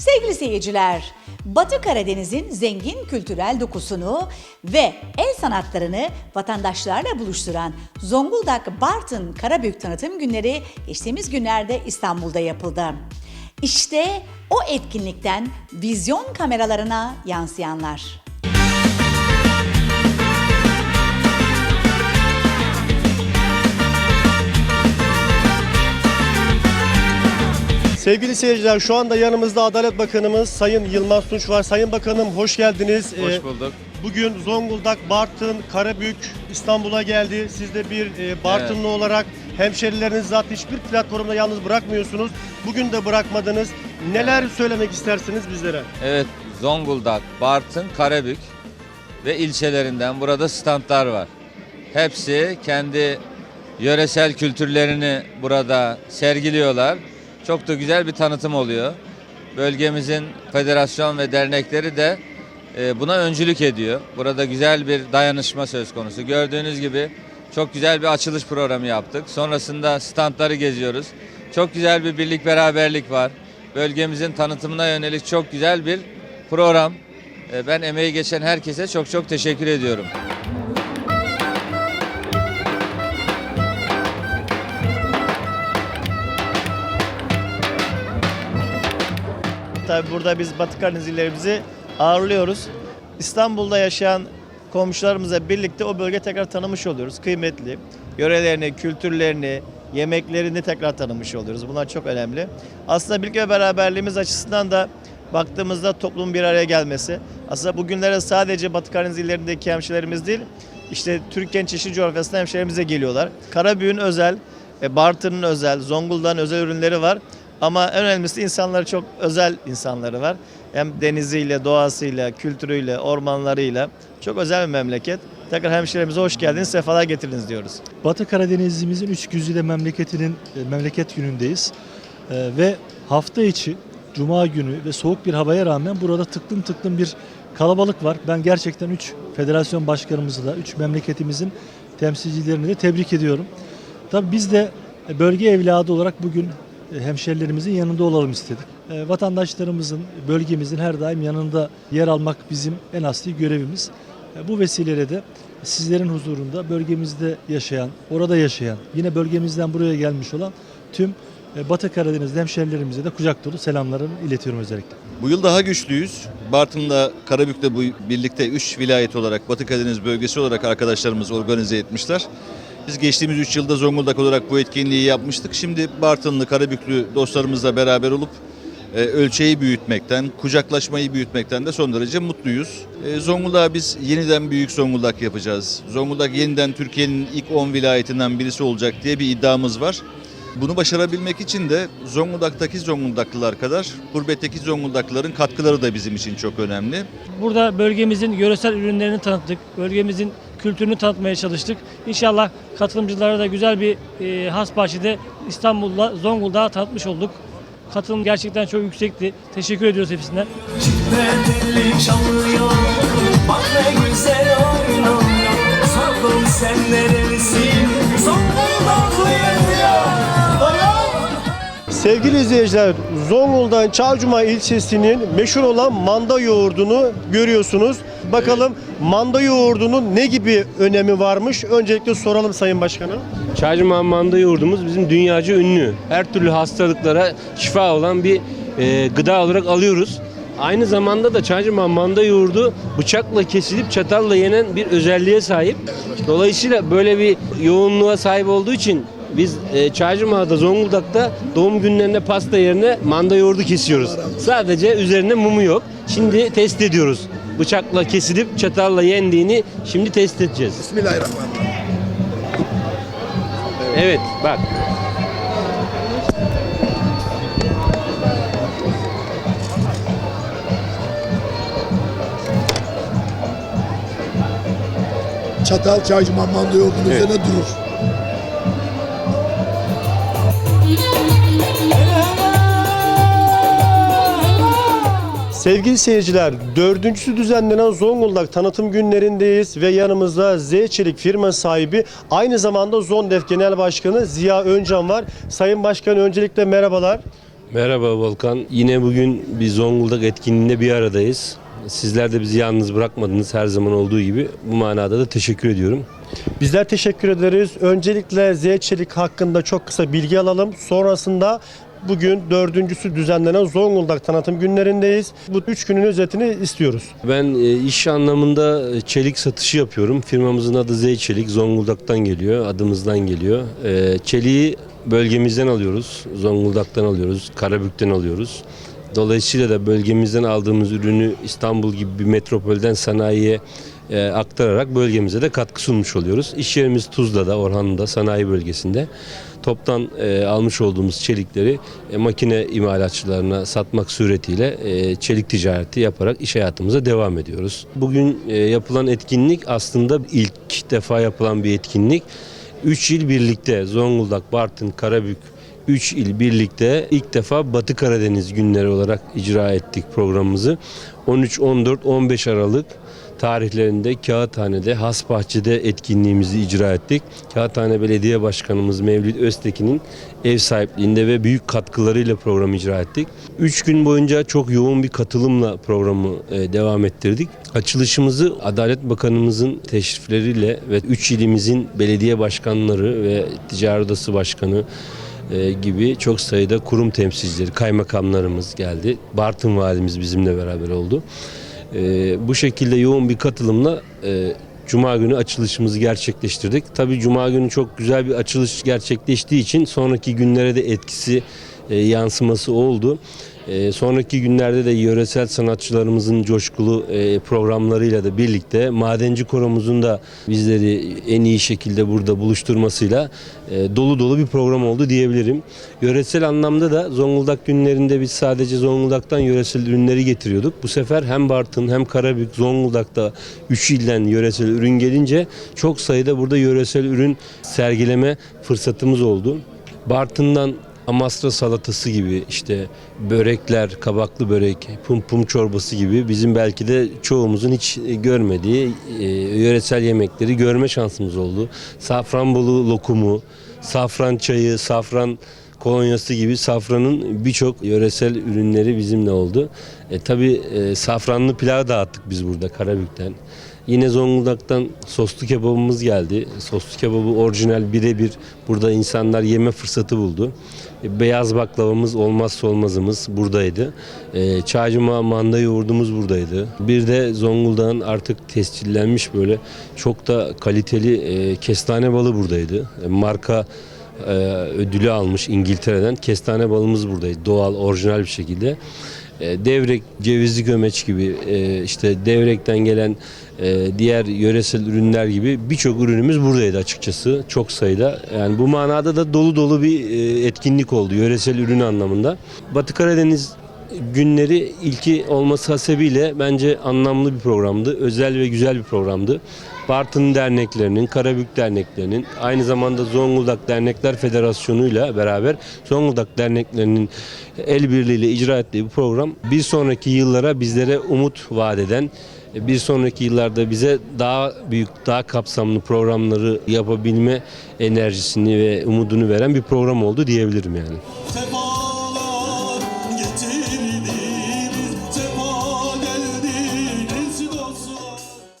Sevgili seyirciler, Batı Karadeniz'in zengin kültürel dokusunu ve el sanatlarını vatandaşlarla buluşturan Zonguldak Bartın Karabük Tanıtım Günleri geçtiğimiz günlerde İstanbul'da yapıldı. İşte o etkinlikten vizyon kameralarına yansıyanlar. Sevgili seyirciler şu anda yanımızda Adalet Bakanımız Sayın Yılmaz Tunç var. Sayın Bakanım hoş geldiniz. Hoş Ee, bulduk. Bugün Zonguldak, Bartın, Karabük İstanbul'a geldi. Siz de bir e, Bartınlı olarak hemşerilerinizi zaten hiçbir platformda yalnız bırakmıyorsunuz. Bugün de bırakmadınız. Neler söylemek istersiniz bizlere? Evet, Zonguldak, Bartın, Karabük ve ilçelerinden burada standlar var. Hepsi kendi yöresel kültürlerini burada sergiliyorlar. Çok da güzel bir tanıtım oluyor. Bölgemizin federasyon ve dernekleri de e, buna öncülük ediyor. Burada güzel bir dayanışma söz konusu. Gördüğünüz gibi çok güzel bir açılış programı yaptık. Sonrasında standları geziyoruz. Çok güzel bir birlik beraberlik var. Bölgemizin tanıtımına yönelik çok güzel bir program. E, Ben emeği geçen herkese çok çok teşekkür ediyorum. Tabii burada biz Batı Karadeniz illerimizi ağırlıyoruz. İstanbul'da yaşayan komşularımızla birlikte o bölge tekrar tanımış oluyoruz. Kıymetli. Yörelerini, kültürlerini, yemeklerini tekrar tanımış oluyoruz. Bunlar çok önemli. Aslında birlik ve beraberliğimiz açısından da baktığımızda toplumun bir araya gelmesi. Aslında bugünlere sadece Batı Karadeniz illerindeki hemşehrilerimiz değil, işte Türkiye'nin çeşitli coğrafyasında hemşehrilerimize geliyorlar. Karabük'ün özel, e, Bartın'ın özel, Zonguldak'ın özel ürünleri var. Ama en önemlisi insanları çok özel insanları var. Hem deniziyle, doğasıyla, kültürüyle, ormanlarıyla çok özel bir memleket. Tekrar hemşehrimize hoş geldiniz, sefalar getirdiniz diyoruz. Batı Karadenizimizin üç güzide memleketinin e, memleket günündeyiz. E, ve hafta içi Cuma günü ve soğuk bir havaya rağmen burada tıklım tıklım bir kalabalık var. Ben gerçekten 3 federasyon başkanımızı da 3 memleketimizin temsilcilerini de tebrik ediyorum. Tabii biz de bölge evladı olarak bugün hemşerilerimizin yanında olalım istedik. E, Vatandaşlarımızın, bölgemizin her daim yanında yer almak bizim en asli görevimiz. E, Bu vesileyle de sizlerin huzurunda bölgemizde yaşayan, orada yaşayan, yine bölgemizden buraya gelmiş olan tüm e, Batı Karadeniz hemşerilerimize de kucak dolu selamlarımı iletiyorum özellikle. Bu yıl daha güçlüyüz. Bartın'la Karabük'te bu birlikte 3 vilayet olarak Batı Karadeniz bölgesi olarak arkadaşlarımız organize etmişler. Biz geçtiğimiz 3 yılda Zonguldak olarak bu etkinliği yapmıştık. Şimdi Bartınlı, Karabüklü dostlarımızla beraber olup e, ölçeği büyütmekten, kucaklaşmayı büyütmekten de son derece mutluyuz. E, Zonguldak'ı biz yeniden büyük Zonguldak yapacağız. Zonguldak yeniden Türkiye'nin ilk 10 vilayetinden birisi olacak diye bir iddiamız var. Bunu başarabilmek için de Zonguldak'taki Zonguldaklılar kadar gurbetteki Zonguldaklıların katkıları da bizim için çok önemli. Burada bölgemizin yöresel ürünlerini tanıttık. Bölgemizin kültürünü tanıtmaya çalıştık. İnşallah katılımcılara da güzel bir e, has bahçede İstanbul'da Zonguldak'ı tanıtmış olduk. Katılım gerçekten çok yüksekti. Teşekkür ediyoruz hepsinden. Çifte çalıyor Bak ne güzel oynuyor Sordum sen nerelisin Zonguldak'lıyım ya Sevgili izleyiciler, Zonguldak'ın Çavcuma ilçesinin meşhur olan manda yoğurdunu görüyorsunuz. Bakalım manda yoğurdunun ne gibi önemi varmış? Öncelikle soralım Sayın Başkanım. Çaycıman manda yoğurdumuz bizim dünyaca ünlü. Her türlü hastalıklara şifa olan bir e, gıda olarak alıyoruz. Aynı zamanda da Çaycıman manda yoğurdu bıçakla kesilip çatalla yenen bir özelliğe sahip. Dolayısıyla böyle bir yoğunluğa sahip olduğu için biz e, Çaycıma'da Zonguldak'ta doğum günlerinde pasta yerine manda yoğurdu kesiyoruz. Sadece üzerinde mumu yok. Şimdi test ediyoruz. Bıçakla kesilip çatalla yendiğini şimdi test edeceğiz. Evet bak. çatal çaycı manda yoğurdun üzerine durur. Sevgili seyirciler, dördüncüsü düzenlenen Zonguldak tanıtım günlerindeyiz ve yanımızda Z Çelik firma sahibi aynı zamanda Zondef Genel Başkanı Ziya Öncan var. Sayın Başkan öncelikle merhabalar. Merhaba Volkan. Yine bugün bir Zonguldak etkinliğinde bir aradayız. Sizler de bizi yalnız bırakmadınız her zaman olduğu gibi. Bu manada da teşekkür ediyorum. Bizler teşekkür ederiz. Öncelikle Z Çelik hakkında çok kısa bilgi alalım. Sonrasında bugün dördüncüsü düzenlenen Zonguldak tanıtım günlerindeyiz. Bu üç günün özetini istiyoruz. Ben e, iş anlamında e, çelik satışı yapıyorum. Firmamızın adı Z Çelik. Zonguldak'tan geliyor. Adımızdan geliyor. E, Çeliği bölgemizden alıyoruz. Zonguldak'tan alıyoruz. Karabük'ten alıyoruz. Dolayısıyla da bölgemizden aldığımız ürünü İstanbul gibi bir metropolden sanayiye e, aktararak bölgemize de katkı sunmuş oluyoruz. İş yerimiz Tuzla'da, Orhanlı'da, sanayi bölgesinde. Toptan e, almış olduğumuz çelikleri e, makine imalatçılarına satmak suretiyle e, çelik ticareti yaparak iş hayatımıza devam ediyoruz. Bugün e, yapılan etkinlik aslında ilk defa yapılan bir etkinlik. 3 yıl birlikte Zonguldak, Bartın, Karabük 3 il birlikte ilk defa Batı Karadeniz günleri olarak icra ettik programımızı. 13, 14, 15 Aralık tarihlerinde Kağıthane'de, Hasbahçe'de etkinliğimizi icra ettik. Kağıthane Belediye Başkanımız Mevlüt Öztekin'in ev sahipliğinde ve büyük katkılarıyla programı icra ettik. 3 gün boyunca çok yoğun bir katılımla programı e, devam ettirdik. Açılışımızı Adalet Bakanımızın teşrifleriyle ve 3 ilimizin belediye başkanları ve Ticaret Odası Başkanı gibi çok sayıda kurum temsilcileri, kaymakamlarımız geldi. Bartın valimiz bizimle beraber oldu. E, bu şekilde yoğun bir katılımla e, Cuma günü açılışımızı gerçekleştirdik. Tabii Cuma günü çok güzel bir açılış gerçekleştiği için sonraki günlere de etkisi e, yansıması oldu. E, sonraki günlerde de yöresel sanatçılarımızın coşkulu e, programlarıyla da birlikte Madenci Koromuzun da bizleri en iyi şekilde burada buluşturmasıyla e, dolu dolu bir program oldu diyebilirim. Yöresel anlamda da Zonguldak günlerinde biz sadece Zonguldak'tan yöresel ürünleri getiriyorduk. Bu sefer hem Bartın hem Karabük, Zonguldak'ta 3 ilden yöresel ürün gelince çok sayıda burada yöresel ürün sergileme fırsatımız oldu. Bartın'dan Amasra salatası gibi işte börekler, kabaklı börek, pum pum çorbası gibi bizim belki de çoğumuzun hiç görmediği e, yöresel yemekleri görme şansımız oldu. Safranbolu lokumu, safran çayı, safran kolonyası gibi safranın birçok yöresel ürünleri bizimle oldu. E, tabii e, safranlı pilav dağıttık biz burada Karabük'ten. Yine Zonguldak'tan soslu kebabımız geldi. Soslu kebabı orijinal birebir burada insanlar yeme fırsatı buldu. E, Beyaz baklavamız olmazsa olmazımız buradaydı. E, Çaycıma manda yoğurdumuz buradaydı. Bir de Zonguldak'ın artık tescillenmiş böyle çok da kaliteli e, kestane balı buradaydı. E, marka e, ödülü almış İngiltere'den. Kestane balımız buradaydı. Doğal, orijinal bir şekilde. E, Devrek, cevizli gömeç gibi e, işte devrekten gelen e, diğer yöresel ürünler gibi birçok ürünümüz buradaydı açıkçası. Çok sayıda. Yani bu manada da dolu dolu bir e, etkinlik oldu yöresel ürün anlamında. Batı Karadeniz günleri ilki olması hasebiyle bence anlamlı bir programdı. Özel ve güzel bir programdı. Bartın derneklerinin, Karabük derneklerinin, aynı zamanda Zonguldak Dernekler Federasyonu'yla beraber Zonguldak derneklerinin el birliğiyle icra ettiği bu program bir sonraki yıllara bizlere umut vaat eden, bir sonraki yıllarda bize daha büyük, daha kapsamlı programları yapabilme enerjisini ve umudunu veren bir program oldu diyebilirim yani.